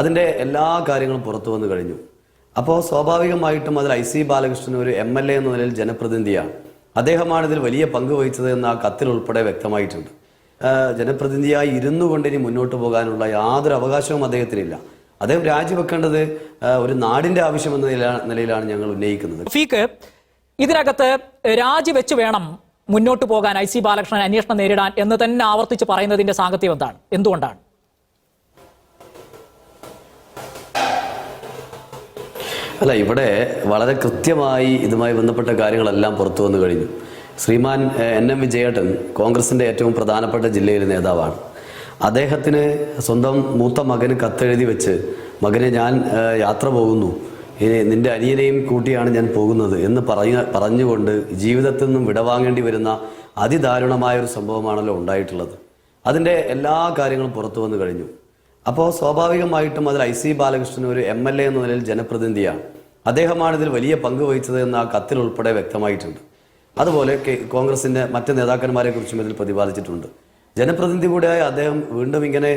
അതിന്റെ എല്ലാ കാര്യങ്ങളും പുറത്തു വന്നു കഴിഞ്ഞു. അപ്പോൾ സ്വാഭാവികമായിട്ടും അതിൽ ഐ സി ബാലകൃഷ്ണൻ ഒരു എം എൽ എ എന്ന നിലയിൽ ജനപ്രതിനിധിയാണ്. അദ്ദേഹമാണ് ഇതിൽ വലിയ പങ്ക് വഹിച്ചത് എന്ന് ആ കത്തിൽ ഉൾപ്പെടെ വ്യക്തമായിട്ടുണ്ട്. ജനപ്രതിനിധിയായി ഇരുന്നു കൊണ്ട് ഇനി മുന്നോട്ട് പോകാനുള്ള യാതൊരു അവകാശവും അദ്ദേഹത്തിനില്ല. അദ്ദേഹം രാജിവെക്കേണ്ടത് ഒരു നാടിന്റെ ആവശ്യം എന്ന നിലയിലാണ് ഞങ്ങൾ ഉന്നയിക്കുന്നത്. ഇതിനകത്ത് രാജിവെച്ച് വേണം മുന്നോട്ട് പോകാൻ ഐ സി ബാലകൃഷ്ണൻ അന്വേഷണം നേരിടാൻ എന്ന് തന്നെ ആവർത്തിച്ച് പറയുന്നതിന്റെ സാങ്കത്യം എന്താണ്? എന്തുകൊണ്ടാണ്? അല്ല ഇവിടെ വളരെ കൃത്യമായി ഇതുമായി ബന്ധപ്പെട്ട കാര്യങ്ങളെല്ലാം പുറത്തു വന്നു കഴിഞ്ഞു. ശ്രീമാൻ എൻ എം വിജയേട്ടൻ കോൺഗ്രസിന്റെ ഏറ്റവും പ്രധാനപ്പെട്ട ജില്ലയിലെ നേതാവാണ്. അദ്ദേഹത്തിന് സ്വന്തം മൂത്ത മകന് കത്തെഴുതി വെച്ച് മകനെ ഞാൻ യാത്ര പോകുന്നു. നിന്റെ അനിയനെയും കൂട്ടിയാണ് ഞാൻ പോകുന്നത് എന്ന് പറഞ്ഞ പറഞ്ഞുകൊണ്ട് ജീവിതത്തിൽ നിന്നും വിടവാങ്ങേണ്ടി വരുന്ന അതിദാരുണമായ ഒരു സംഭവമാണല്ലോ ഉണ്ടായിട്ടുള്ളത്. അതിന്റെ എല്ലാ കാര്യങ്ങളും പുറത്തു വന്നു കഴിഞ്ഞു. അപ്പോൾ സ്വാഭാവികമായിട്ടും അതിൽ ഐ സി ബാലകൃഷ്ണൻ ഒരു എം എൽ എ എന്ന നിലയിൽ ജനപ്രതിനിധിയാണ്. അദ്ദേഹമാണ് ഇതിൽ വലിയ പങ്ക് വഹിച്ചത് എന്ന് ആ കത്തിൽ ഉൾപ്പെടെ വ്യക്തമായിട്ടുണ്ട്. അതുപോലെ കോൺഗ്രസിന്റെ മറ്റ് നേതാക്കന്മാരെ കുറിച്ചും ഇതിൽ പ്രതിപാദിച്ചിട്ടുണ്ട്. ജനപ്രതിനിധി കൂടെയായി അദ്ദേഹം വീണ്ടും ഇങ്ങനെ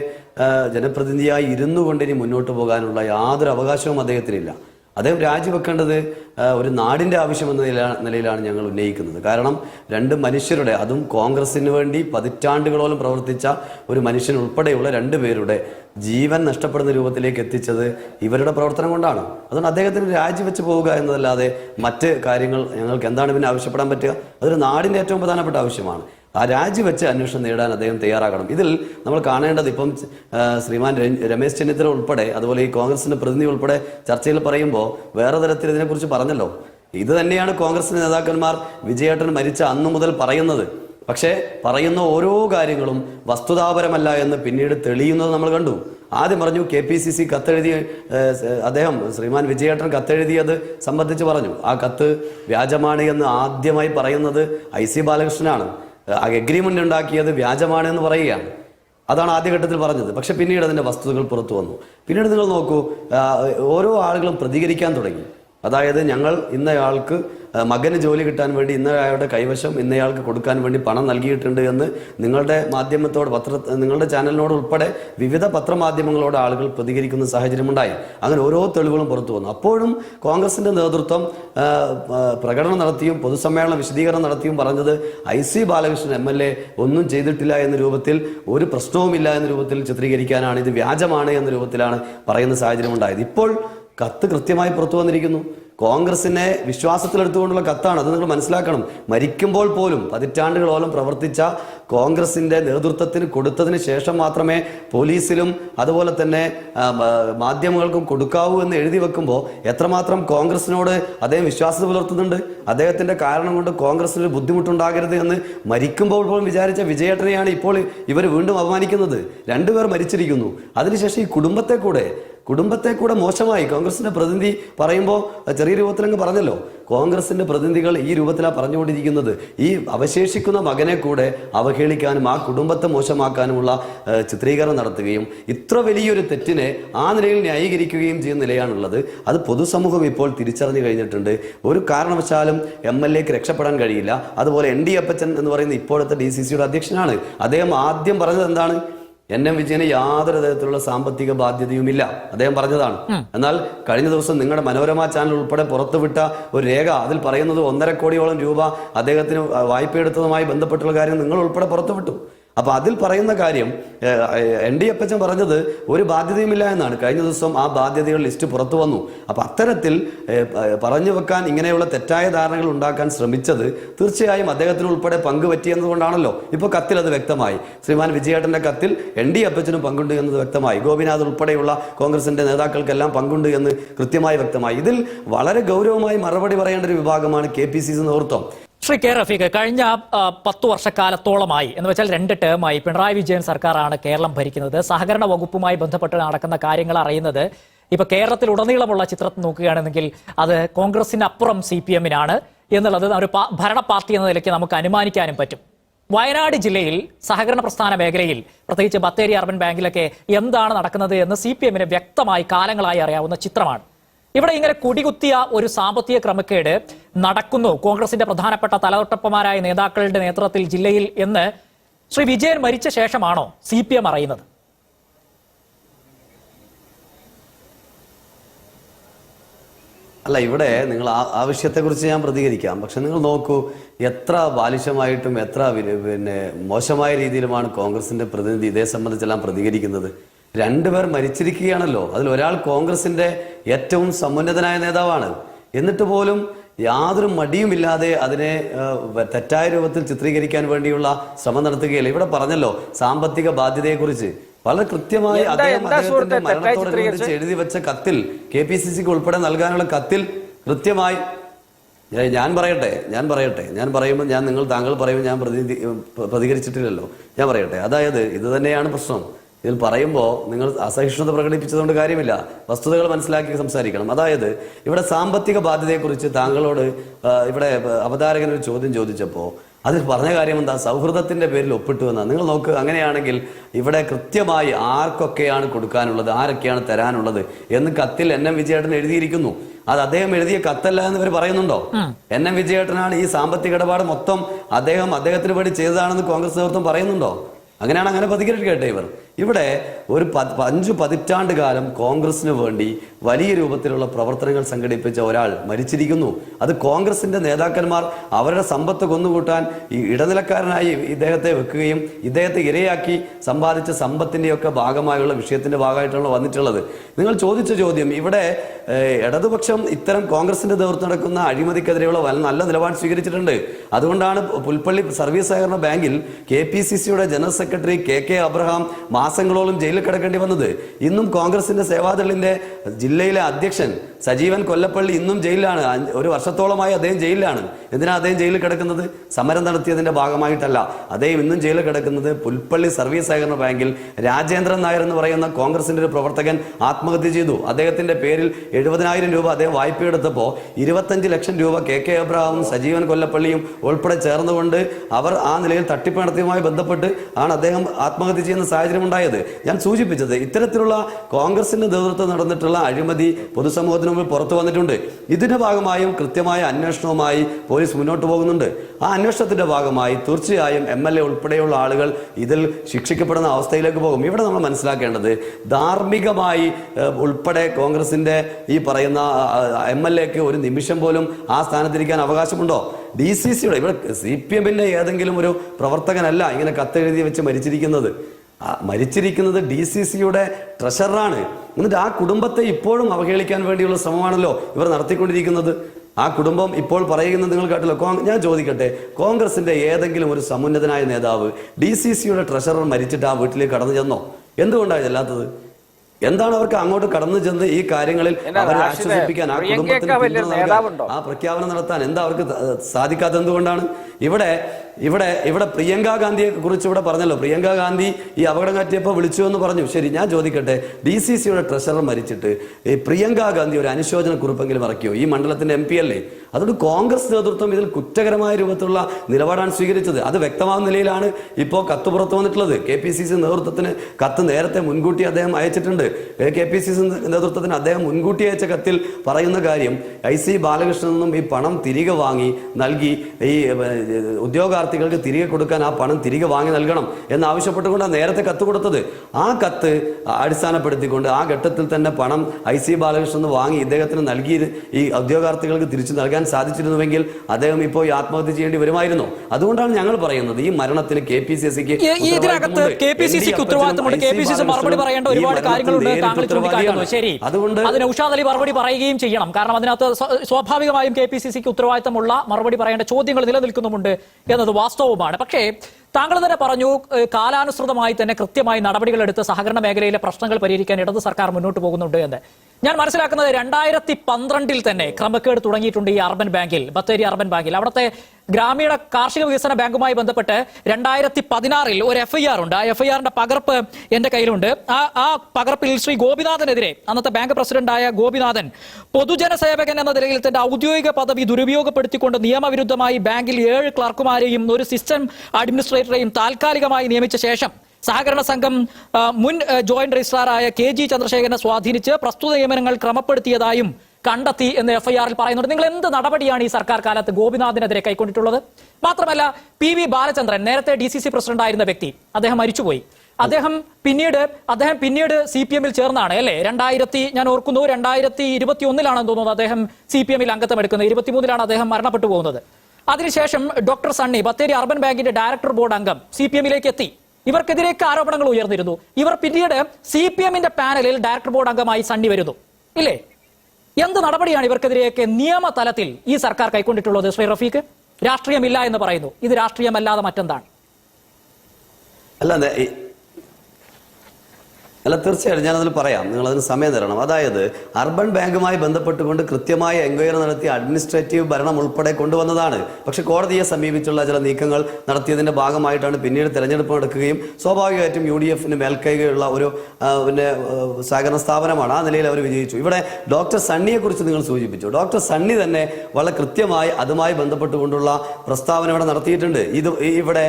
ജനപ്രതിനിധിയായി ഇരുന്നു കൊണ്ട് ഇനി മുന്നോട്ട് പോകാനുള്ള യാതൊരു അവകാശവും അദ്ദേഹത്തിനില്ല. അദ്ദേഹം രാജിവെക്കേണ്ടത് ഒരു നാടിന്റെ ആവശ്യമെന്ന നില- നിലയിലാണ് ഞങ്ങൾ ഉന്നയിക്കുന്നത്. കാരണം രണ്ട് മനുഷ്യരുടെ അതും കോൺഗ്രസിന് വേണ്ടി പതിറ്റാണ്ടുകളോളം പ്രവർത്തിച്ച ഒരു മനുഷ്യൻ ഉൾപ്പെടെയുള്ള രണ്ട് പേരുടെ ജീവൻ നഷ്ടപ്പെടുന്ന രൂപത്തിലേക്ക് എത്തിച്ചത് ഇവരുടെ പ്രവർത്തനം കൊണ്ടാണ്. അതുകൊണ്ട് അദ്ദേഹത്തിന് രാജിവെച്ച് പോവുക എന്നതല്ലാതെ മറ്റ് കാര്യങ്ങൾ ഞങ്ങൾക്ക് എന്താണ് പിന്നെ ആവശ്യപ്പെടാൻ പറ്റുക? അതൊരു നാടിന്റെ ഏറ്റവും പ്രധാനപ്പെട്ട ആവശ്യമാണ്. ആ രാജിവെച്ച് അന്വേഷണം നേടാൻ അദ്ദേഹം തയ്യാറാകണം. ഇതിൽ നമ്മൾ കാണേണ്ടത് ഇപ്പം ശ്രീമാൻ രമേശ് ചെന്നിത്തല ഉൾപ്പെടെ അതുപോലെ ഈ കോൺഗ്രസിന്റെ പ്രതിനിധി ഉൾപ്പെടെ ചർച്ചയിൽ പറയുമ്പോൾ വേറെ തരത്തിൽ ഇതിനെക്കുറിച്ച് പറഞ്ഞല്ലോ. ഇത് തന്നെയാണ് കോൺഗ്രസിന്റെ നേതാക്കന്മാർ വിജയേട്ടൻ മരിച്ച അന്നു മുതൽ പറയുന്നത്. പക്ഷേ പറയുന്ന ഓരോ കാര്യങ്ങളും വസ്തുതാപരമല്ല എന്ന് പിന്നീട് തെളിയുന്നത് നമ്മൾ കണ്ടു. ആദ്യം പറഞ്ഞു കെ പി സി സി കത്തെഴുതി അദ്ദേഹം ശ്രീമാൻ വിജയേട്ടൻ കത്തെഴുതിയത് സംബന്ധിച്ച് പറഞ്ഞു. ആ കത്ത് വ്യാജമാണ് എന്ന് ആദ്യമായി പറയുന്നത് ഐ സി ബാലകൃഷ്ണനാണ്. ആ എഗ്രിമെന്റ് ഉണ്ടാക്കിയത് വ്യാജമാണ് എന്ന് പറയുകയാണ്. അതാണ് ആദ്യഘട്ടത്തിൽ പറഞ്ഞത്. പക്ഷെ പിന്നീട് അതിന്റെ വസ്തുതകൾ പുറത്തു വന്നു. പിന്നീട് നിങ്ങൾ നോക്കൂ ഓരോ ആളുകളും പ്രതികരിക്കാൻ തുടങ്ങി. അതായത് ഞങ്ങൾ ഇന്നയാൾക്ക് മകന് ജോലി കിട്ടാൻ വേണ്ടി ഇന്നയാളുടെ കൈവശം ഇന്നയാൾക്ക് കൊടുക്കാൻ വേണ്ടി പണം നൽകിയിട്ടുണ്ട് എന്ന് നിങ്ങളുടെ മാധ്യമത്തോട് പത്ര നിങ്ങളുടെ ചാനലിനോട് ഉൾപ്പെടെ വിവിധ പത്രമാധ്യമങ്ങളോട് ആളുകൾ പ്രതികരിക്കുന്ന സാഹചര്യമുണ്ടായി. അങ്ങനെ ഓരോ തെളിവുകളും പുറത്തു വന്നു. അപ്പോഴും കോൺഗ്രസിന്റെ നേതൃത്വം പ്രകടനം നടത്തിയും പൊതുസമ്മേളനം വിശദീകരണം നടത്തിയും പറഞ്ഞത് I C Balakrishnan M L A ഒന്നും ചെയ്തിട്ടില്ല എന്ന രൂപത്തിൽ ഒരു പ്രശ്നവുമില്ല എന്ന രൂപത്തിൽ ചിത്രീകരിക്കാനാണ് ഇത് വ്യാജമാണ് എന്ന രൂപത്തിലാണ് പറയുന്ന സാഹചര്യം ഉണ്ടായത് ഇപ്പോൾ കത്ത് കൃത്യമായി പുറത്തു വന്നിരിക്കുന്നു. കോൺഗ്രസിനെ വിശ്വാസത്തിലെടുത്തുകൊണ്ടുള്ള കത്താണ്. അത് നിങ്ങൾ മനസ്സിലാക്കണം. മരിക്കുമ്പോൾ പോലും പതിറ്റാണ്ടുകളോളം പ്രവർത്തിച്ച കോൺഗ്രസിന്റെ നേതൃത്വത്തിന് കൊടുത്തതിന് ശേഷം മാത്രമേ പോലീസിലും അതുപോലെ തന്നെ മാധ്യമങ്ങൾക്കും കൊടുക്കാവൂ എന്ന് എഴുതി വെക്കുമ്പോൾ എത്രമാത്രം കോൺഗ്രസിനോട് അദ്ദേഹം വിശ്വാസത പുലർത്തുന്നുണ്ട്? അദ്ദേഹത്തിന്റെ കാരണം കൊണ്ട് കോൺഗ്രസിന് ബുദ്ധിമുട്ടുണ്ടാകരുത് എന്ന് മരിക്കുമ്പോൾ പോലും വിചാരിച്ച വിജയേട്ടനെയാണ് ഇപ്പോൾ ഇവർ വീണ്ടും അപമാനിക്കുന്നത്. രണ്ടുപേർ മരിച്ചിരിക്കുന്നു. അതിനുശേഷം ഈ കുടുംബത്തെ കൂടെ കുടുംബത്തെ കൂടെ മോശമായി കോൺഗ്രസിന്റെ പ്രതിനിധി പറയുമ്പോൾ ചെറിയ രൂപത്തിലങ്ങ് പറഞ്ഞല്ലോ. കോൺഗ്രസിന്റെ പ്രതിനിധികൾ ഈ രൂപത്തിലാണ് പറഞ്ഞുകൊണ്ടിരിക്കുന്നത്. ഈ അവശേഷിക്കുന്ന മകനെ കൂടെ അവഹേളിക്കാനും ആ കുടുംബത്തെ മോശമാക്കാനുമുള്ള ചിത്രീകരണം നടത്തുകയും ഇത്ര വലിയൊരു തെറ്റിനെ ആ നിലയിൽ ന്യായീകരിക്കുകയും ചെയ്യുന്ന നിലയാണുള്ളത്. അത് പൊതുസമൂഹം ഇപ്പോൾ തിരിച്ചറിഞ്ഞു കഴിഞ്ഞിട്ടുണ്ട്. ഒരു കാരണവശാലും എം എൽ എക്ക് രക്ഷപ്പെടാൻ കഴിയില്ല. അതുപോലെ എൻ ഡി അപ്പച്ചൻ എന്ന് പറയുന്ന ഇപ്പോഴത്തെ ഡി സി സിയുടെ അധ്യക്ഷനാണ്. അദ്ദേഹം ആദ്യം പറഞ്ഞത് എന്താണ്? എൻ എം വിജയന് യാതൊരു തരത്തിലുള്ള സാമ്പത്തിക ബാധ്യതയുമില്ല. അദ്ദേഹം പറഞ്ഞതാണ്. എന്നാൽ കഴിഞ്ഞ ദിവസം നിങ്ങളുടെ മനോരമ ചാനൽ ഉൾപ്പെടെ പുറത്തുവിട്ട ഒരു രേഖ അതിൽ പറയുന്നത് ഒന്നര കോടിയോളം രൂപ അദ്ദേഹത്തിന് വായ്പയെടുത്തതുമായി ബന്ധപ്പെട്ടുള്ള കാര്യം നിങ്ങൾ ഉൾപ്പെടെ പുറത്തുവിട്ടു. അപ്പൊ അതിൽ പറയുന്ന കാര്യം എൻ ഡി അപ്പച്ചൻ പറഞ്ഞത് ഒരു ബാധ്യതയുമില്ല എന്നാണ്. കഴിഞ്ഞ ദിവസം ആ ബാധ്യതകൾ ലിസ്റ്റ് പുറത്തു വന്നു. അപ്പോൾ അത്തരത്തിൽ പറഞ്ഞു വെക്കാൻ ഇങ്ങനെയുള്ള തെറ്റായ ധാരണകൾ ഉണ്ടാക്കാൻ ശ്രമിച്ചത് തീർച്ചയായും അദ്ദേഹത്തിന് ഉൾപ്പെടെ പങ്ക് പറ്റിയെന്നതുകൊണ്ടാണല്ലോ ഇപ്പൊ കത്തിൽ അത് വ്യക്തമായി. ശ്രീമാൻ വിജയേട്ടന്റെ കത്തിൽ എൻ ഡി അപ്പച്ചനും പങ്കുണ്ട് എന്നത് വ്യക്തമായി. ഗോപിനാഥ് ഉൾപ്പെടെയുള്ള കോൺഗ്രസിന്റെ നേതാക്കൾക്കെല്ലാം പങ്കുണ്ട് എന്ന് കൃത്യമായി വ്യക്തമായി. ഇതിൽ വളരെ ഗൗരവമായി മറുപടി പറയേണ്ട ഒരു വിഭാഗമാണ് കെ പി സി സി നേതൃത്വം. ശ്രീ കെ റഫീഖ് കഴിഞ്ഞ പത്തു വർഷക്കാലത്തോളമായി എന്ന് വെച്ചാൽ രണ്ട് ടേമായി പിണറായി വിജയൻ സർക്കാരാണ് കേരളം ഭരിക്കുന്നത്. സഹകരണ വകുപ്പുമായി ബന്ധപ്പെട്ട് നടക്കുന്ന കാര്യങ്ങൾ അറിയുന്നത് ഇപ്പൊ കേരളത്തിൽ ഉടനീളമുള്ള ചിത്രത്തിൽ നോക്കുകയാണെന്നെങ്കിൽ അത് കോൺഗ്രസിന് അപ്പുറം സി പി എമ്മിനാണ് എന്നുള്ളത് ഒരു ഭരണ പാർട്ടി എന്ന നിലയ്ക്ക് നമുക്ക് അനുമാനിക്കാനും പറ്റും. വയനാട് ജില്ലയിൽ സഹകരണ പ്രസ്ഥാന മേഖലയിൽ പ്രത്യേകിച്ച് ബത്തേരി അർബൻ ബാങ്കിലൊക്കെ എന്താണ് നടക്കുന്നത് എന്ന് സി പി എമ്മിന് വ്യക്തമായി കാലങ്ങളായി അറിയാവുന്ന ചിത്രമാണ്. ഇവിടെ ഇങ്ങനെ കുടികുത്തിയ ഒരു സാമ്പത്തിക ക്രമക്കേട് നടക്കുന്നു. കോൺഗ്രസിന്റെ പ്രധാനപ്പെട്ട തലതൊട്ടപ്പന്മാരായ നേതാക്കളുടെ നേതൃത്വത്തിൽ ജില്ലയിൽ എന്ന് ശ്രീ വിജയൻ മരിച്ച ശേഷമാണോ സി പി എം അറിയുന്നത്? അല്ല ഇവിടെ നിങ്ങൾ ആവശ്യത്തെക്കുറിച്ച് ഞാൻ പ്രതികരിക്കാം. പക്ഷെ നിങ്ങൾ നോക്കൂ എത്ര ബാലിശമായിട്ടും എത്ര പിന്നെ മോശമായ രീതിയിലുമാണ് കോൺഗ്രസിന്റെ പ്രതിനിധി ഇതേ സംബന്ധിച്ചെല്ലാം പ്രതികരിക്കുന്നത്. രണ്ടുപേർ മരിച്ചിരിക്കുകയാണല്ലോ. അതിൽ ഒരാൾ കോൺഗ്രസിന്റെ ഏറ്റവും സമുന്നതനായ നേതാവാണ്. എന്നിട്ട് പോലും യാതൊരു മടിയുമില്ലാതെ അതിനെ തെറ്റായ രൂപത്തിൽ ചിത്രീകരിക്കാൻ വേണ്ടിയുള്ള ശ്രമം നടത്തുകയില്ല? ഇവിടെ പറഞ്ഞല്ലോ സാമ്പത്തിക ബാധ്യതയെക്കുറിച്ച്. വളരെ കൃത്യമായി അദ്ദേഹം അദ്ദേഹത്തിന്റെ മരണത്തോടനുബന്ധിച്ച് എഴുതി വെച്ച കത്തിൽ കെ പി സി സിക്ക് ഉൾപ്പെടെ നൽകാനുള്ള കത്തിൽ കൃത്യമായി ഞാൻ- ഞാൻ പറയട്ടെ ഞാൻ പറയട്ടെ ഞാൻ പറയുമ്പോൾ ഞാൻ നിങ്ങൾ താങ്കൾ പറയുമ്പോൾ ഞാൻ പ്രതിനിധി പ്രതികരിച്ചിട്ടില്ലല്ലോ. ഞാൻ പറയട്ടെ അതായത് ഇത് തന്നെയാണ് പ്രശ്നം. ഇതിൽ പറയുമ്പോൾ നിങ്ങൾ അസഹിഷ്ണുത പ്രകടിപ്പിച്ചതുകൊണ്ട് കാര്യമില്ല. വസ്തുതകൾ മനസ്സിലാക്കി സംസാരിക്കണം. അതായത് ഇവിടെ സാമ്പത്തിക ബാധ്യതയെക്കുറിച്ച് താങ്കളോട് ഇവിടെ അവതാരകൻ ഒരു ചോദ്യം ചോദിച്ചപ്പോൾ അതിൽ പറഞ്ഞ കാര്യം എന്താ സൗഹൃദത്തിന്റെ പേരിൽ ഒപ്പിട്ടു എന്നാണ് നിങ്ങൾ നോക്ക് അങ്ങനെയാണെങ്കിൽ ഇവിടെ കൃത്യമായി ആർക്കൊക്കെയാണ് കൊടുക്കാനുള്ളത് ആരൊക്കെയാണ് തരാനുള്ളത് എന്ന് കത്തിൽ എൻ എം വിജയേട്ടൻ എഴുതിയിരിക്കുന്നു. അത് അദ്ദേഹം എഴുതിയ കത്തല്ല എന്ന് ഇവർ പറയുന്നുണ്ടോ? എൻ എം വിജയേട്ടനാണ് ഈ സാമ്പത്തിക ഇടപാട് മൊത്തം അദ്ദേഹം അദ്ദേഹത്തിന് വേണ്ടി ചെയ്തതാണെന്ന് കോൺഗ്രസ് നേതൃത്വം പറയുന്നുണ്ടോ? അങ്ങനെയാണ് അങ്ങനെ പ്രതികരിക്കട്ടെ ഇവർ. ഇവിടെ ഒരു അഞ്ചു പതിറ്റാണ്ട് കാലം കോൺഗ്രസിന് വേണ്ടി വലിയ രൂപത്തിലുള്ള പ്രവർത്തനങ്ങൾ സംഘടിപ്പിച്ച ഒരാൾ മരിച്ചിരിക്കുന്നു. അത് കോൺഗ്രസിന്റെ നേതാക്കന്മാർ അവരുടെ സമ്പത്ത് കൊന്നുകൂട്ടാൻ ഈ ഇടനിലക്കാരനായി ഇദ്ദേഹത്തെ വെക്കുകയും ഇദ്ദേഹത്തെ ഇരയാക്കി സമ്പാദിച്ച സമ്പത്തിന്റെയൊക്കെ ഭാഗമായുള്ള വിഷയത്തിന്റെ ഭാഗമായിട്ടാണ് വന്നിട്ടുള്ളത്. നിങ്ങൾ ചോദിച്ച ചോദ്യം ഇവിടെ ഇടതുപക്ഷം ഇത്തരം കോൺഗ്രസിന്റെ നേതൃത്വം നടക്കുന്ന അഴിമതിക്കെതിരെയുള്ള നല്ല നിലപാട് സ്വീകരിച്ചിട്ടുണ്ട്. അതുകൊണ്ടാണ് പുൽപ്പള്ളി സർവീസ് സഹകരണ ബാങ്കിൽ കെ പി സി സിയുടെ general secretary K K Abraham മാസങ്ങളോളം ജയിലിൽ കിടക്കേണ്ടി വന്നത്. ഇന്നും കോൺഗ്രസിന്റെ സേവാദളിന്റെ ജില്ലയിലെ അധ്യക്ഷൻ സജീവൻ കൊല്ലപ്പള്ളി ഇന്നും ജയിലിലാണ്. ഒരു വർഷത്തോളമായി അദ്ദേഹം ജയിലിലാണ്. എന്തിനാ അദ്ദേഹം ജയിലിൽ കിടക്കുന്നത്? സമരം നടത്തിയതിന്റെ ഭാഗമായിട്ടല്ല. അദ്ദേഹം ഇന്നും ജയിലിൽ കിടക്കുന്നത് പുൽപ്പള്ളി സർവീസ് സഹകരണ ബാങ്കിൽ രാജേന്ദ്രൻ നായർ എന്ന് പറയുന്ന കോൺഗ്രസിന്റെ ഒരു പ്രവർത്തകൻ ആത്മഹത്യ ചെയ്തു. അദ്ദേഹത്തിന്റെ പേരിൽ എഴുപതിനായിരം രൂപ അദ്ദേഹം വായ്പ എടുത്തപ്പോൾ ഇരുപത്തഞ്ച് ലക്ഷം രൂപ കെ കെ അബ്രഹാമും സജീവൻ കൊല്ലപ്പള്ളിയും ഉൾപ്പെടെ ചേർന്നുകൊണ്ട് അവർ ആ നിലയിൽ തട്ടിപ്പ് നടത്തിയതുമായി ബന്ധപ്പെട്ട് ആണ് അദ്ദേഹം ആത്മഹത്യ ചെയ്യുന്ന സാഹചര്യം ഉണ്ടായത്. ഞാൻ സൂചിപ്പിച്ചത് ഇത്തരത്തിലുള്ള കോൺഗ്രസിന്റെ നേതൃത്വം നടന്നിട്ടുള്ള അഴിമതി പൊതുസമൂഹത്തിന് മുമ്പിൽ പുറത്തു വന്നിട്ടുണ്ട്. ഇതിന്റെ ഭാഗമായും കൃത്യമായ അന്വേഷണവുമായി പോലീസ് മുന്നോട്ട് പോകുന്നുണ്ട്. ആ അന്വേഷണത്തിന്റെ ഭാഗമായി തീർച്ചയായും എം എൽ എ ഉൾപ്പെടെയുള്ള ആളുകൾ ഇതിൽ ശിക്ഷിക്കപ്പെടുന്ന അവസ്ഥയിലേക്ക് പോകും. ഇവിടെ നമ്മൾ മനസ്സിലാക്കേണ്ടത് ധാർമ്മികമായി ഉൾപ്പെടെ കോൺഗ്രസിന്റെ ഈ പറയുന്ന എം എൽ എക്ക് ഒരു നിമിഷം പോലും ആ സ്ഥാനത്തിരിക്കാൻ അവകാശമുണ്ടോ? ഡി സി സിയുടെ ഇവിടെ സി പി എമ്മിന്റെ ഏതെങ്കിലും ഒരു പ്രവർത്തകനല്ല ഇങ്ങനെ കത്തെഴുതി വെച്ച് മരിച്ചിരിക്കുന്നത്. മരിച്ചിരിക്കുന്നത് ഡി സി സിയുടെ ട്രഷററാണ്. എന്നിട്ട് ആ കുടുംബത്തെ ഇപ്പോഴും അവഹേളിക്കാൻ വേണ്ടിയുള്ള ശ്രമമാണല്ലോ ഇവർ നടത്തിക്കൊണ്ടിരിക്കുന്നത്. ആ കുടുംബം ഇപ്പോൾ പറയുന്നത് നിങ്ങൾ കേട്ടല്ലോ. കോ ഞാൻ ചോദിക്കട്ടെ കോൺഗ്രസിന്റെ ഏതെങ്കിലും ഒരു സമുന്നതനായ നേതാവ് ഡി സി സിയുടെ ട്രഷറർ മരിച്ചിട്ട് ആ വീട്ടിലേക്ക് കടന്നു ചെന്നോ? എന്തുകൊണ്ടാണ് ചെല്ലാത്തത് എന്താണ് അവർക്ക് അങ്ങോട്ട് കടന്നു ചെന്ന് ഈ കാര്യങ്ങളിൽ അവരെ ആശ്വസിപ്പിക്കാൻ ആ കുടുംബത്തിന്? ആ പ്രഖ്യാപനം നടത്താൻ എന്താ അവർക്ക് സാധിക്കാത്തത് എന്തുകൊണ്ടാണ് ഇവിടെ ഇവിടെ ഇവിടെ പ്രിയങ്ക ഗാന്ധിയെ കുറിച്ച് ഇവിടെ പറഞ്ഞല്ലോ. പ്രിയങ്ക ഗാന്ധി ഈ അപകടം കാറ്റിയപ്പോൾ വിളിച്ചു എന്ന് പറഞ്ഞു. ശരി ഞാൻ ചോദിക്കട്ടെ. ഡി സി സിയുടെ ട്രഷറർ മരിച്ചിട്ട് ഈ പ്രിയങ്ക ഗാന്ധി ഒരു അനുശോചന കുറിപ്പെങ്കിലും ഇറക്കിയോ? ഈ മണ്ഡലത്തിന്റെ എം പി അല്ലേ? അതുകൊണ്ട് കോൺഗ്രസ് നേതൃത്വം ഇതിൽ കുറ്റകരമായ രൂപത്തിലുള്ള നിലപാടാണ് സ്വീകരിച്ചത്. അത് വ്യക്തമാകുന്ന നിലയിലാണ് ഇപ്പോൾ കത്ത് പുറത്തു വന്നിട്ടുള്ളത്. കെ പി സി സി നേതൃത്വത്തിന് കത്ത് നേരത്തെ മുൻകൂട്ടി അദ്ദേഹം അയച്ചിട്ടുണ്ട്. കെ പി സി സി നേതൃത്വത്തിന് അദ്ദേഹം മുൻകൂട്ടി അയച്ച കത്തിൽ പറയുന്ന കാര്യം ഐ സി ബാലകൃഷ്ണൻ ഈ പണം തിരികെ വാങ്ങി നൽകി ഈ ഏഹ്, ഉദ്യോഗാർത്ഥികൾക്ക് തിരികെ കൊടുക്കാൻ ആ പണം തിരികെ വാങ്ങി നൽകണം എന്നാവശ്യപ്പെട്ടുകൊണ്ടാണ് നേരത്തെ കത്ത് കൊടുത്തത്. ആ കത്ത് അടിസ്ഥാനപ്പെടുത്തിക്കൊണ്ട് ആ ഘട്ടത്തിൽ തന്നെ പണം ഐ സി ബാലകൃഷ്ണൻ വാങ്ങി ഇദ്ദേഹത്തിന് നൽകി ഈ ഉദ്യോഗാർത്ഥികൾക്ക് തിരിച്ചു നൽകാൻ സാധിച്ചിരുന്നുവെങ്കിൽ അദ്ദേഹം ഇപ്പോൾ ഈ ആത്മഹത്യ ചെയ്യേണ്ടി വരുമായിരുന്നു. അതുകൊണ്ടാണ് ഞങ്ങൾ പറയുന്നത് ഈ മരണത്തിന് കെ പി സി സിക്ക് ഈ- ഈ ഇതിനകത്ത് കെ പി സി സിക്ക് ഉത്തരവാദിത്തമുണ്ട് കെ പി സി സി മറുപടി പറയേണ്ട ഒരുപാട് കാര്യങ്ങളുണ്ട് താങ്കൾ ശരി. അതുകൊണ്ട് അതിന് ഉഷാദ് അലി മറുപടി പറയുകയും ചെയ്യണം. കാരണം അതിനകത്ത് സ്വാഭാവികമായും കെ പി സി സിക്ക് ഉത്തരവാദിത്തമുള്ള മറുപടി പറയേണ്ട ചോദ്യങ്ങൾ നിലനിൽക്കുന്നുമുണ്ട് എന്നത് വാസ്തവമാണ്. പക്ഷേ താങ്കൾ തന്നെ പറഞ്ഞു കാലാനുസൃതമായി തന്നെ കൃത്യമായി നടപടികൾ എടുത്ത് സഹകരണ മേഖലയിലെ പ്രശ്നങ്ങൾ പരിഹരിക്കാൻ ഇടത് സർക്കാർ മുന്നോട്ട് പോകുന്നുണ്ട് എന്ന്. ഞാൻ മനസ്സിലാക്കുന്നത് രണ്ടായിരത്തി പന്ത്രണ്ടിൽ തന്നെ ക്രമക്കേട് തുടങ്ങിയിട്ടുണ്ട് ഈ അർബൻ ബാങ്കിൽ ബത്തേരി അർബൻ ബാങ്കിൽ. അവിടുത്തെ ഗ്രാമീണ കാർഷിക വികസന ബാങ്കുമായി ബന്ധപ്പെട്ട് രണ്ടായിരത്തി പതിനാറിൽ ഒരു എഫ് ഐ ആർ ഉണ്ട്. ആ എഫ് ഐ ആറിന്റെ പകർപ്പ് എന്റെ കയ്യിലുണ്ട്. ആ ആ പകർപ്പിൽ ശ്രീ ഗോപിനാഥനെതിരെ അന്നത്തെ ബാങ്ക് പ്രസിഡന്റായ ഗോപിനാഥൻ പൊതുജന സേവകൻ എന്ന നിലയിൽ തന്റെ ഔദ്യോഗിക പദവി ദുരുപയോഗപ്പെടുത്തിക്കൊണ്ട് നിയമവിരുദ്ധമായി ബാങ്കിൽ ഏഴ് ക്ലർക്കുമാരെയും ഒരു സിസ്റ്റം അഡ്മിനിസ്ട്രേറ്ററെയും താൽക്കാലികമായി നിയമിച്ച ശേഷം സഹകരണ സംഘം മുൻ ജോയിന്റ് രജിസ്ട്രാറായ കെ ജി ചന്ദ്രശേഖരനെ സ്വാധീനിച്ച് പ്രസ്തുത നിയമനങ്ങൾ ക്രമപ്പെടുത്തിയതായും കണ്ടെത്തി എന്ന് എഫ്ഐആറിൽ പറയുന്നുണ്ട്. നിങ്ങൾ എന്ത് നടപടിയാണ് ഈ സർക്കാർ കാലത്ത് ഗോപിനാഥിനെതിരെ കൈക്കൊണ്ടിട്ടുള്ളത്? മാത്രമല്ല പി വി ബാലചന്ദ്രൻ നേരത്തെ ഡി സി സി പ്രസിഡന്റ് ആയിരുന്ന വ്യക്തി അദ്ദേഹം മരിച്ചുപോയി. അദ്ദേഹം പിന്നീട് അദ്ദേഹം പിന്നീട് സി പി എമ്മിൽ ചേർന്നാണ് അല്ലേ? രണ്ടായിരത്തി ഞാൻ ഓർക്കുന്നു രണ്ടായിരത്തി ഇരുപത്തി ഒന്നിലാണെന്ന് തോന്നുന്നത് അദ്ദേഹം സി പി എമ്മിൽ അംഗത്വം എടുക്കുന്നത് ഇരുപത്തിമൂന്നിലാണ് അദ്ദേഹം മരണപ്പെട്ടു പോകുന്നത്. അതിനുശേഷം ഡോക്ടർ സണ്ണി ബത്തേരി അർബൻ ബാങ്കിന്റെ ഡയറക്ടർ ബോർഡ് അംഗം സി പി എമ്മിലേക്ക് എത്തി. ഇവർക്കെതിരെ ആരോപണങ്ങൾ ഉയർന്നിരുന്നു. ഇവർ പിന്നീട് സി പി എമ്മിന്റെ പാനലിൽ ഡയറക്ടർ ബോർഡ് അംഗമായി സണ്ണി വരുന്നു. ഇല്ലേ? എന്ത് നടപടിയാണ് ഇവർക്കെതിരെയൊക്കെ നിയമതലത്തിൽ ഈ സർക്കാർ കൈക്കൊണ്ടിട്ടുള്ളത് ശ്രീ റഫീഖ്? രാഷ്ട്രീയമില്ല എന്ന് പറയുന്നു. ഇത് രാഷ്ട്രീയമല്ലാതെ മറ്റെന്താണ്? അല്ല അല്ല തീർച്ചയായിട്ടും ഞാനതിൽ പറയാം. നിങ്ങൾ അതിന് സമയം തരണം. അതായത് അർബൻ ബാങ്കുമായി ബന്ധപ്പെട്ടുകൊണ്ട് കൃത്യമായ എൻക്വയറി നടത്തി അഡ്മിനിസ്ട്രേറ്റീവ് ഭരണം ഉൾപ്പെടെ കൊണ്ടുവന്നതാണ്. പക്ഷേ കോടതിയെ സമീപിച്ചുള്ള ചില നീക്കങ്ങൾ നടത്തിയതിന്റെ ഭാഗമായിട്ടാണ് പിന്നീട് തെരഞ്ഞെടുപ്പ് നടക്കുകയും സ്വാഭാവികമായിട്ടും യു ഡി എഫിന് മേൽക്കൈയുള്ള ഒരു പിന്നെ സഹകരണ സ്ഥാപനമാണ് ആ നിലയിൽ അവർ വിജയിച്ചു. ഇവിടെ ഡോക്ടർ സണ്ണിയെക്കുറിച്ച് നിങ്ങൾ സൂചിപ്പിച്ചു. ഡോക്ടർ സണ്ണി തന്നെ വളരെ കൃത്യമായി അതുമായി ബന്ധപ്പെട്ടുകൊണ്ടുള്ള പ്രസ്താവന ഇവിടെ നടത്തിയിട്ടുണ്ട്. ഇത് ഇവിടെ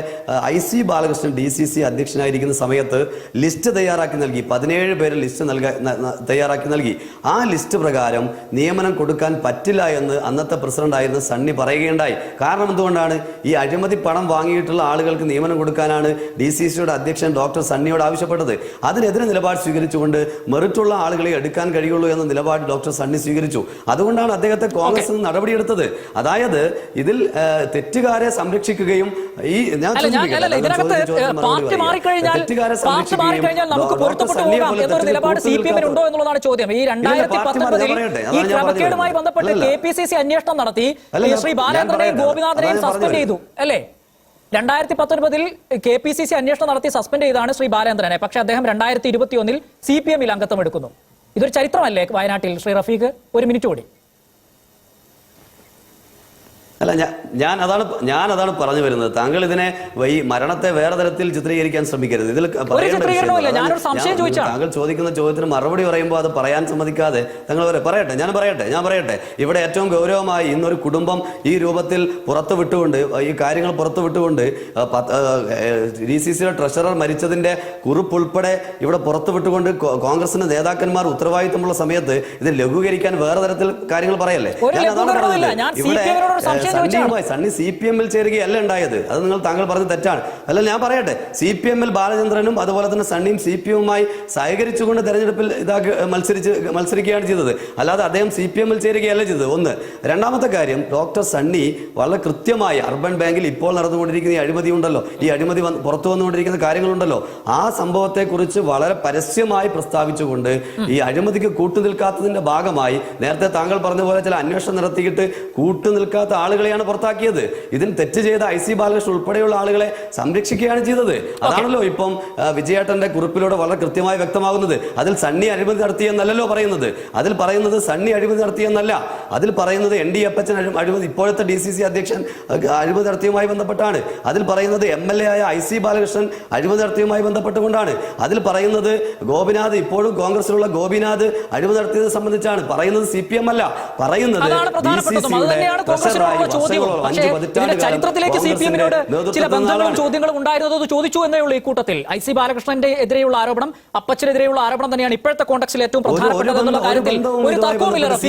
I C Balakrishnan D C C അധ്യക്ഷനായിരിക്കുന്ന സമയത്ത് ലിസ്റ്റ് തയ്യാറാക്കി നൽകി പതിനേഴ് പേര് ലിസ്റ്റ് നൽക തയ്യാറാക്കി നൽകി. ആ ലിസ്റ്റ് പ്രകാരം നിയമനം കൊടുക്കാൻ പറ്റില്ല എന്ന് അന്നത്തെ പ്രസിഡന്റ് ആയിരുന്ന സണ്ണി പറയുകയുണ്ടായി. കാരണം എന്തുകൊണ്ടാണ്? ഈ അഴിമതി പണം വാങ്ങിയിട്ടുള്ള ആളുകൾക്ക് നിയമനം കൊടുക്കാനാണ് ഡി സി സിയുടെ അധ്യക്ഷൻ ഡോക്ടർ സണ്ണിയോട് ആവശ്യപ്പെട്ടത്. അതിനെതിരെ നിലപാട് സ്വീകരിച്ചുകൊണ്ട് മെറിറ്റുള്ള ആളുകളെ എടുക്കാൻ കഴിയുള്ളൂ എന്ന നിലപാട് ഡോക്ടർ സണ്ണി സ്വീകരിച്ചു. അതുകൊണ്ടാണ് അദ്ദേഹത്തെ കോൺഗ്രസ് നടപടിയെടുത്തത്. അതായത് ഇതിൽ തെറ്റുകാരെ സംരക്ഷിക്കുകയും ഈ ഞാൻ തെറ്റുകാരെ സംരക്ഷിക്കുകയും പൊരുത്തപ്പെട്ടു പോകാം എന്നൊരു നിലപാട് സി പി എമ്മിന് ഉണ്ടോ എന്നുള്ളതാണ് ചോദ്യം. ഈ രണ്ടായിരത്തി പറയട്ടെ, ഈ ക്രമക്കേടുമായി ബന്ധപ്പെട്ട് കെ പി സി സി അന്വേഷണം നടത്തി. ശ്രീ ബാലേന്ദ്രനെയും ഗോപിനാഥനെയും സസ്പെൻഡ് ചെയ്തു അല്ലേ? രണ്ടായിരത്തി പത്തൊൻപതിൽ കെ പി സി സി അന്വേഷണം നടത്തി സസ്പെൻഡ് ചെയ്താണ് ശ്രീ ബാലേന്ദ്രനെ പക്ഷെ അദ്ദേഹം രണ്ടായിരത്തി ഇരുപത്തി ഒന്നിൽ സി പി എമ്മിൽ അംഗത്വം എടുക്കുന്നു. ഇതൊരു ചരിത്രമല്ലേ വയനാട്ടിൽ? ശ്രീ റഫീഖ് ഒരു മിനിറ്റ് കൂടി. അല്ല ഞാൻ ഞാൻ അതാണ് ഞാൻ അതാണ് പറഞ്ഞു വരുന്നത് താങ്കൾ ഇതിനെ വൈ മരണത്തെ വേറെ തരത്തിൽ ചിത്രീകരിക്കാൻ ശ്രമിക്കരുത് ഇതിൽ. താങ്കൾ ചോദിക്കുന്ന ചോദ്യത്തിന് മറുപടി പറയുമ്പോൾ അത് പറയാൻ സമ്മതിക്കാതെ താങ്കൾ പറ- പറയട്ടെ ഞാൻ പറയട്ടെ ഞാൻ പറയട്ടെ ഇവിടെ ഏറ്റവും ഗൗരവമായി ഇന്നൊരു കുടുംബം ഈ രൂപത്തിൽ പുറത്തു വിട്ടുകൊണ്ട് ഈ കാര്യങ്ങൾ പുറത്തു വിട്ടുകൊണ്ട് ഡി സി സിയുടെ ട്രഷറർ മരിച്ചതിന്റെ കുറിപ്പ് ഉൾപ്പെടെ ഇവിടെ പുറത്തു വിട്ടുകൊണ്ട് കോൺഗ്രസിന്റെ നേതാക്കന്മാർ ഉത്തരവാദിത്തമുള്ള സമയത്ത് ഇത് ലഘൂകരിക്കാൻ വേറെ തരത്തിൽ കാര്യങ്ങൾ പറയല്ലേ ഞാൻ അതാണ്. പറഞ്ഞത്. ഇവിടെ, സണ്ണിയുമായി സണ്ണി സി പി എമ്മിൽ ചേരുകയല്ല ഉണ്ടായത്. അത് നിങ്ങൾ താങ്കൾ പറഞ്ഞ തെറ്റാണ്. അല്ല ഞാൻ പറയട്ടെ. സി പി എമ്മിൽ ബാലചന്ദ്രനും അതുപോലെ തന്നെ സണ്ണിയും സി പി എമ്മുമായി സഹകരിച്ചുകൊണ്ട് തെരഞ്ഞെടുപ്പിൽ ഇതാക്കി മത്സരിച്ച് മത്സരിക്കുകയാണ് ചെയ്തത്. അല്ലാതെ അദ്ദേഹം സി പി എമ്മിൽ ചേരുകയല്ല ചെയ്തത്. ഒന്ന് രണ്ടാമത്തെ കാര്യം ഡോക്ടർ സണ്ണി വളരെ കൃത്യമായി അർബൻ ബാങ്കിൽ ഇപ്പോൾ നടന്നുകൊണ്ടിരിക്കുന്ന ഈ അഴിമതി ഉണ്ടല്ലോ. ഈ അഴിമതി പുറത്തു വന്നുകൊണ്ടിരിക്കുന്ന കാര്യങ്ങളുണ്ടല്ലോ. ആ സംഭവത്തെക്കുറിച്ച് വളരെ പരസ്യമായി പ്രസ്താവിച്ചുകൊണ്ട് ഈ അഴിമതിക്ക് കൂട്ടുനിൽക്കാത്തതിന്റെ ഭാഗമായി നേരത്തെ താങ്കൾ പറഞ്ഞ പോലെ ചില അന്വേഷണം നടത്തിയിട്ട് കൂട്ടുനിൽക്കാത്ത ആളുകളെയാണ് പുറത്താക്കിയത്. ഇതിന് തെറ്റ് ചെയ്ത ഐ സി ബാലകൃഷ്ണൻ ഉൾപ്പെടെയുള്ള ആളുകളെ സംരക്ഷിക്കുകയാണ് ചെയ്തത്. അതാണല്ലോ ഇപ്പം വിജയേട്ടന്റെ കുറിപ്പിലൂടെ വളരെ കൃത്യമായി വ്യക്തമാകുന്നത്. അതിൽ സണ്ണി അഴിമതി നടത്തിയെന്നല്ലോ പറയുന്നത്. അതിൽ പറയുന്നത് സണ്ണി അഴിമതി നടത്തിയെന്നല്ല അതിൽ പറയുന്നത് എൻ ഡി അപ്പച്ചൻ അഴിമതി ഇപ്പോഴത്തെ ഡി സി സി അധ്യക്ഷൻ അഴിമതി നടത്തിയുമായി ബന്ധപ്പെട്ടാണ്. അതിൽ പറയുന്നത് എം എൽ എ ആയ ഐ സി ബാലകൃഷ്ണൻ അഴിമതി നടത്തിയുമായി ബന്ധപ്പെട്ടുകൊണ്ടാണ്. അതിൽ പറയുന്നത് ഗോപിനാഥ് ഇപ്പോഴും കോൺഗ്രസിലുള്ള ഗോപിനാഥ് അഴിമതി നടത്തിയത് സംബന്ധിച്ചാണ്. പറയുന്നത് സി പി എം അല്ല. പറയുന്നത് ഡി സി സിയുടെ കോൺഗ്രസിനോടുള്ള ചോദ്യവും പക്ഷേ ഇതിന്റെ ചരിത്രത്തിലേക്ക് സി പി എമ്മിനോട് ചില ബന്ധങ്ങളും ചോദ്യങ്ങളും ഉണ്ടായിരുന്നതോ അത് ചോദിച്ചു എന്നേ ഉള്ളൂ ഈ കൂട്ടത്തിൽ. ഐ സി ബാലകൃഷ്ണന്റെ എതിരെയുള്ള ആരോപണം അപ്പച്ചനെതിരെയുള്ള ആരോപണം തന്നെയാണ് ഇപ്പോഴത്തെ കോൺടാക്സിൽ ഏറ്റവും ഒരു- ഒരു പ്രധാനപ്പെട്ടത് എന്നുള്ള ഒരു കാര്യത്തിൽ ഒരു തർക്കവുമില്ല റഫീഖ്.